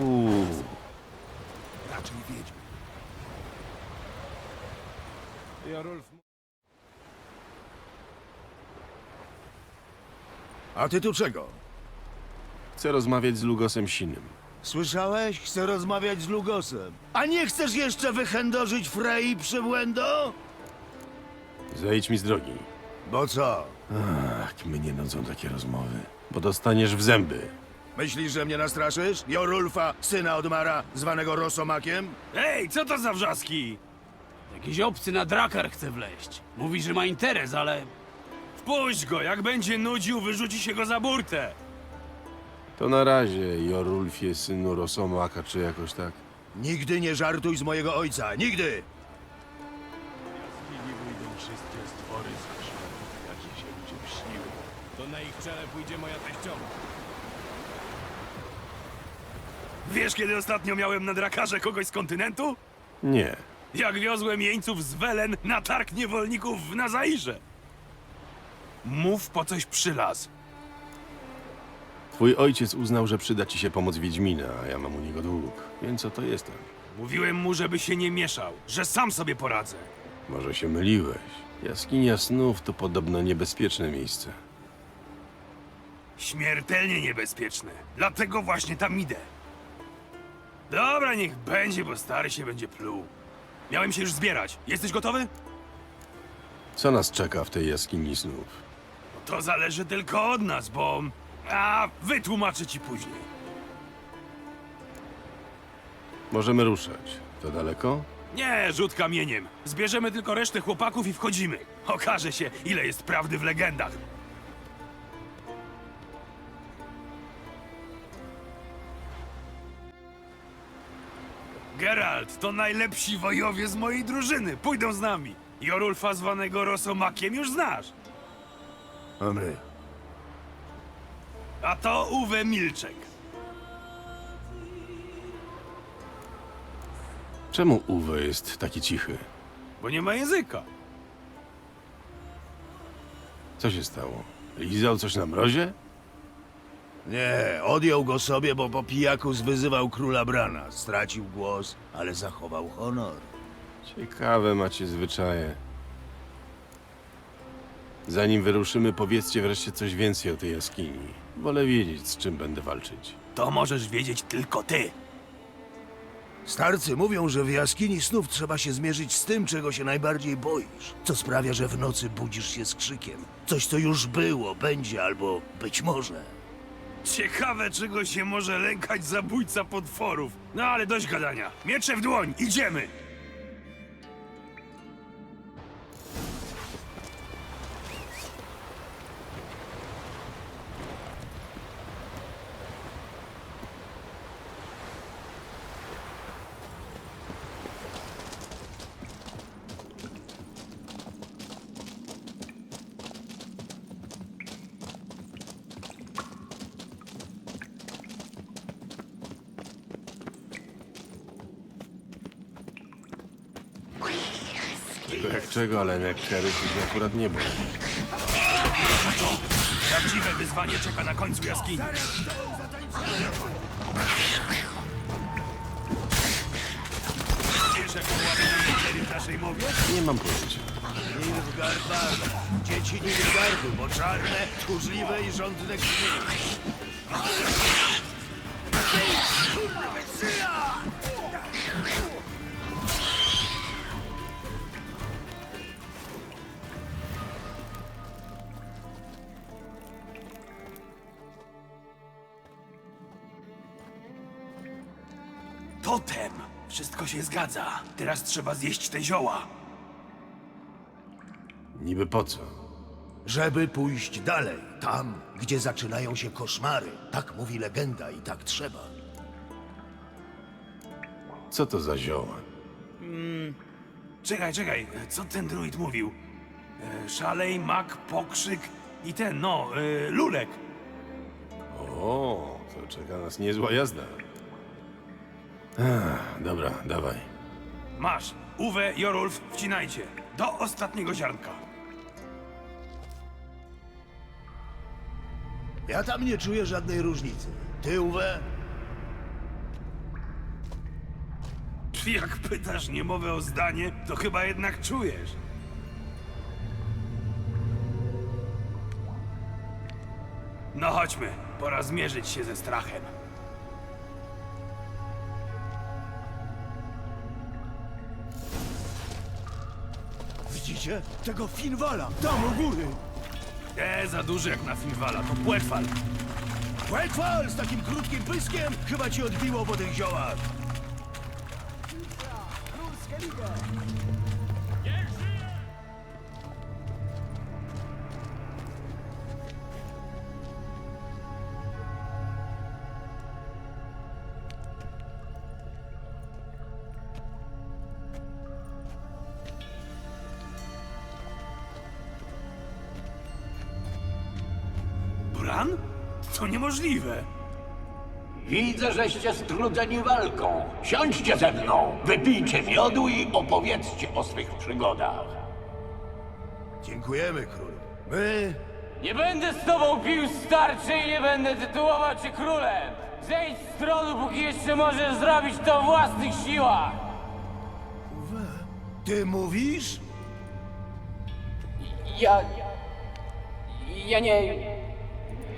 Uuu, Raczej wiedźmy. Jarolf A ty tu czego? chcę rozmawiać z Lugosem Sinym. Słyszałeś? Chcę rozmawiać z Lugosem. A nie chcesz jeszcze wychędożyć Frei przybłędo? Zejdź mi z drogi. Bo co? Ach, mnie nudzą takie rozmowy. Bo dostaniesz w zęby. Myślisz, że mnie nastraszysz? Jorulfa, syna Odmara, zwanego Rosomakiem? Ej, co to za wrzaski? Jakiś obcy na drakar chce wleść. Mówi, że ma interes, ale... Wpuść go, jak będzie nudził, wyrzuci się go za burtę. To na razie, Jorulfie, synu Rosomaka, czy jakoś tak. Nigdy nie żartuj z mojego ojca, nigdy! jaskini wyjdą wszystkie stwory z krzyżów, jakie się ludziom śniły. To na ich czele pójdzie moja teściowa. Wiesz, kiedy ostatnio miałem na drakarze kogoś z kontynentu? Nie. Jak wiozłem jeńców z Welen na targ niewolników w Nazairze. Mów po coś przylazł. Twój ojciec uznał, że przyda ci się pomoc Wiedźmina, a ja mam u niego dług. Więc oto jestem. Mówiłem mu, żeby się nie mieszał, że sam sobie poradzę. Może się myliłeś. Jaskinia snów to podobno niebezpieczne miejsce. Śmiertelnie niebezpieczne. Dlatego właśnie tam idę. Dobra, niech będzie, bo stary się będzie pluł. Miałem się już zbierać. Jesteś gotowy? Co nas czeka w tej jaskini snów? To zależy tylko od nas, bo... A, wytłumaczę ci później. Możemy ruszać. To daleko? Nie, rzut kamieniem. Zbierzemy tylko resztę chłopaków i wchodzimy. Okaże się, ile jest prawdy w legendach. Geralt, to najlepsi wojowie z mojej drużyny. Pójdą z nami. Jorulfa zwanego Rosomakiem już znasz. A my? A to Uwe Milczek. Czemu Uwe jest taki cichy? Bo nie ma języka. Co się stało? Lizał coś na mrozie? Nie, odjął go sobie, bo po pijaku zwyzywał króla Brana. Stracił głos, ale zachował honor. Ciekawe macie zwyczaje. Zanim wyruszymy, powiedzcie wreszcie coś więcej o tej jaskini. Wolę wiedzieć, z czym będę walczyć. To możesz wiedzieć tylko ty. Starcy mówią, że w jaskini snów trzeba się zmierzyć z tym, czego się najbardziej boisz. Co sprawia, że w nocy budzisz się z krzykiem. Coś, co już było, będzie albo być może. Ciekawe, czego się może lękać zabójca potworów. No ale dość gadania. Miecze w dłoń, idziemy! Jak czego, ale nektarów już akurat nie było. Prawdziwe wyzwanie czeka na końcu jaskini. Wiesz, łapią litery w naszej mowie? Nie mam pojęcia. Nilfgaard, dzieci Nilfgaardu, bo czarne, tchórzliwe i żądne krwi. Totem! Wszystko się zgadza. Teraz trzeba zjeść te zioła. Niby po co? Żeby pójść dalej, tam, gdzie zaczynają się koszmary. Tak mówi legenda i tak trzeba. Co to za zioła? Czekaj, czekaj, co ten druid mówił? E, szalej, mak, pokrzyk i ten, no, e, lulek. O, to czeka nas niezła jazda. Ach, dobra, dawaj. Masz, Uwe, Jorulf, wcinajcie. Do ostatniego ziarnka. Ja tam nie czuję żadnej różnicy. Ty, Uwe? Jak pytasz niemowę o zdanie, to chyba jednak czujesz. No chodźmy, pora zmierzyć się ze strachem. Widzicie? Tego Finwala, tam u góry. E, za duży jak na Finwala, to płetwal. Whitefall z takim krótkim pyskiem chyba ci odbiło po tych ziołach. To niemożliwe. Widzę, żeście strudzeni walką. Siądźcie ze mną, wypijcie miodu i opowiedzcie o swych przygodach. Dziękujemy, król. My Nie będę z tobą pił starczy i nie będę tytułował cię królem! Zejdź z tronu, póki jeszcze możesz zrobić to w własnych siłach! Ty mówisz? Ja... Ja nie...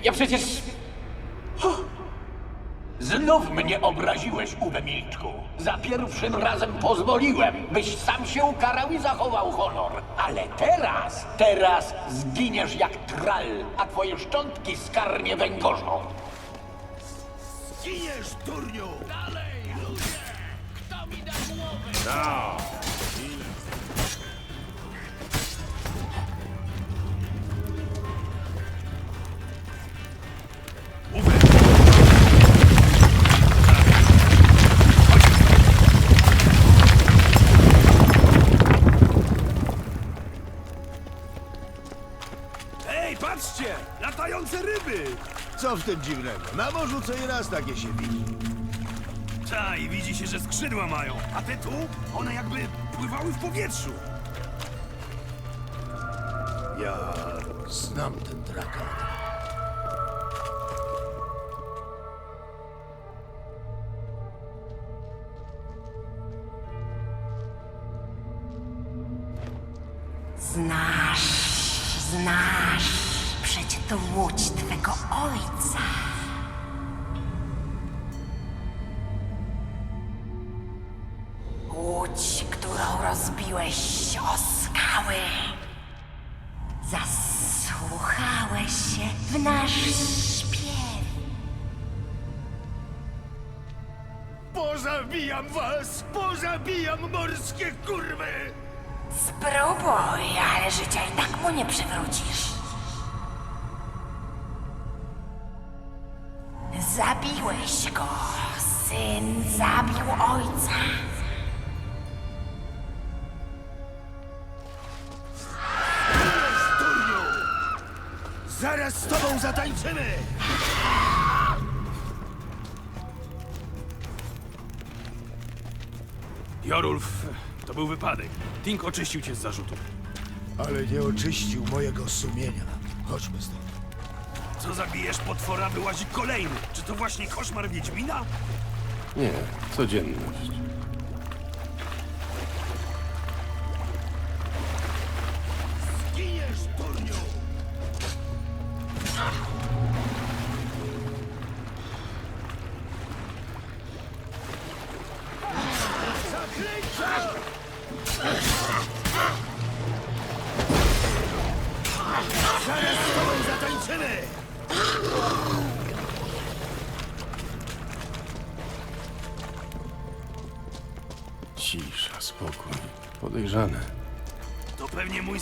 Ja przecież... Znów mnie obraziłeś, Uwe Milczku. Za pierwszym razem pozwoliłem, byś sam się ukarał i zachował honor. Ale teraz, teraz zginiesz jak tral, a twoje szczątki skarnie węgorzą. Giniesz, turniu! Ej, dziwnego? Na morzu co i raz takie się widzi. Ta, i widzi się, że skrzydła mają. A te tu, one jakby pływały w powietrzu. Ja znam ten traktat. Znasz, znasz to łódź twego ojca. Łódź, którą rozbiłeś o skały. Zasłuchałeś się w nasz śpiew. Pozabijam was! Pozabijam morskie kurwy! Spróbuj, ale życia i tak mu nie przywrócisz. Zabiłeś go. Syn zabił ojca. Zaraz z tobą zatańczymy! Jorulf, to był wypadek. Tink oczyścił cię z zarzutów. Ale nie oczyścił mojego sumienia. Chodźmy stąd. Co zabijesz potwora, wyłazi kolejny. Czy to właśnie koszmar Wiedźmina? Nie, codzienność.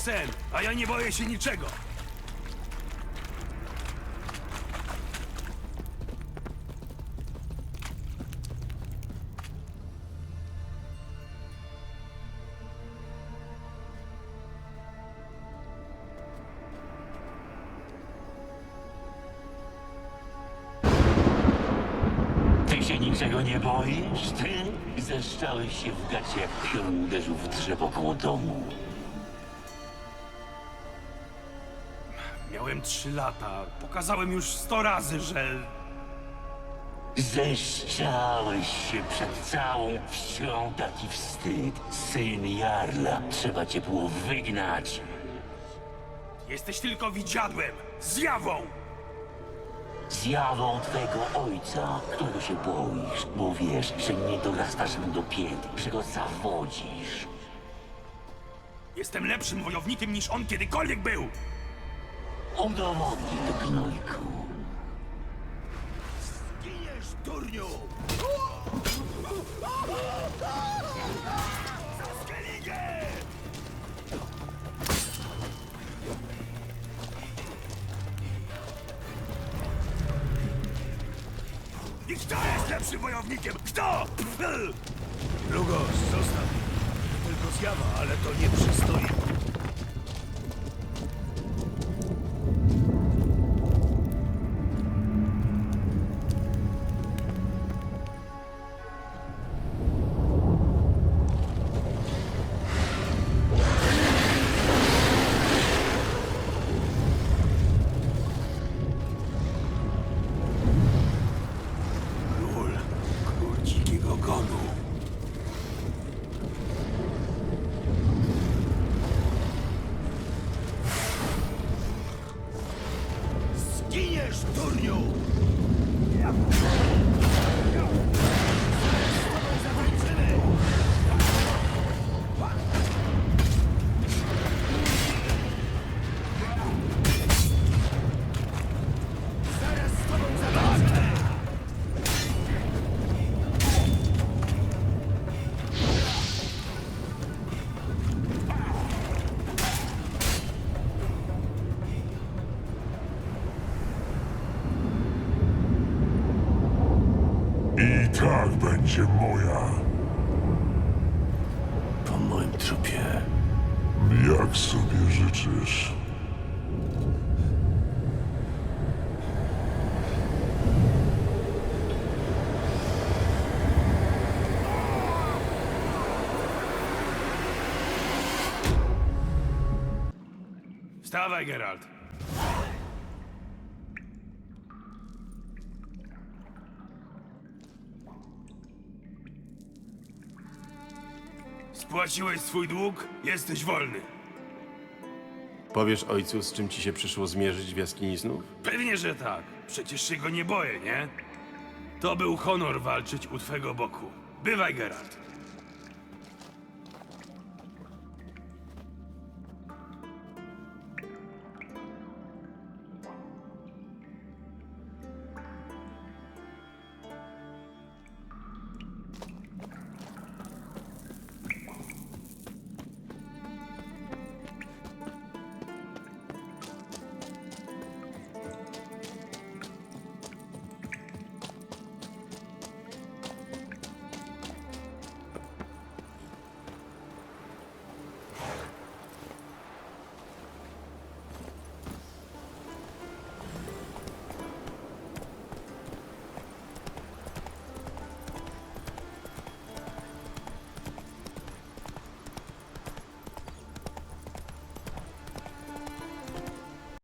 Sen, a ja nie boję się niczego. Ty się niczego nie boisz? Ty zeszczałeś się w gacie, piorun uderzył w drzewo koło domu. Miałem trzy lata. Pokazałem już sto razy, że... Zeszczałeś się przed całą wsią, taki wstyd. Syn Jarla, trzeba cię było wygnać. Jesteś tylko widziadłem, zjawą! Zjawą twego ojca, którego się boisz, bo wiesz, że nie dorastasz mu do pięt, że go zawodzisz. Jestem lepszym wojownikiem niż on kiedykolwiek był! Udowodnij to, gnojku. Giniesz, durniu! I kto jest lepszym wojownikiem? Kto? Lugos, zostaw. To tylko zjawa, ale to nie przystoi. I tak będzie moja, Po moim trupie. jak sobie życzysz. Wstawaj, Geralt. Spłaciłeś swój dług, jesteś wolny. Powiesz ojcu, z czym ci się przyszło zmierzyć w jaskini snów? Pewnie, że tak. Przecież się go nie boję, nie? To był honor walczyć u twego boku. Bywaj, Geralt.